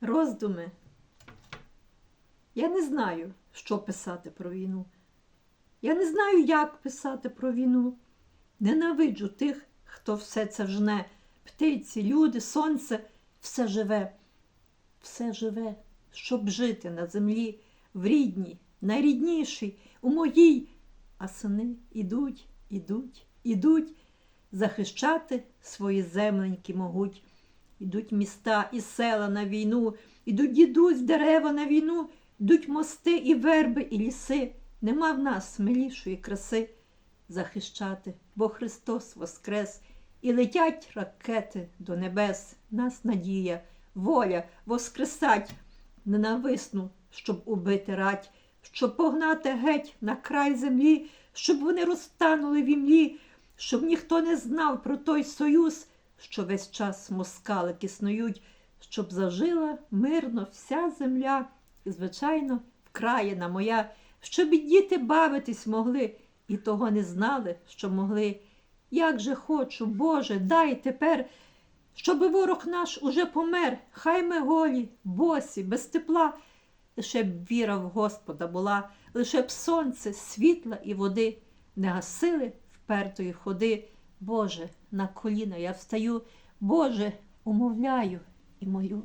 Роздуми. Я не знаю, що писати про війну. Я не знаю, як писати про війну. Ненавиджу тих, хто все це жне. Птиці, люди, сонце, все живе, все живе, щоб жити на землі, в рідній, найріднішій, у моїй. А сини ідуть, ідуть, ідуть захищати свої земленьки могуть. Ідуть міста і села на війну, ідуть дідусь, дерева на війну, ідуть мости і верби, і ліси. Нема в нас милішої краси захищати, бо Христос воскрес, і летять ракети до небес. Нас надія, воля воскресать ненависну, щоб убити рать, щоб погнати геть на край землі, щоб вони розтанули в імлі, щоб ніхто не знав про той союз, що весь час москалики снують, щоб зажила мирно вся земля, і, звичайно, вкраєна моя, щоб і діти бавитись могли, і того не знали, що могли. Як же хочу, Боже, дай тепер, щоби ворог наш уже помер, хай ми голі, босі, без тепла, лише б віра в Господа була, лише б сонце, світла і води не гасили впертої ходи. Боже, на коліна я встаю, Боже, умовляю і молю.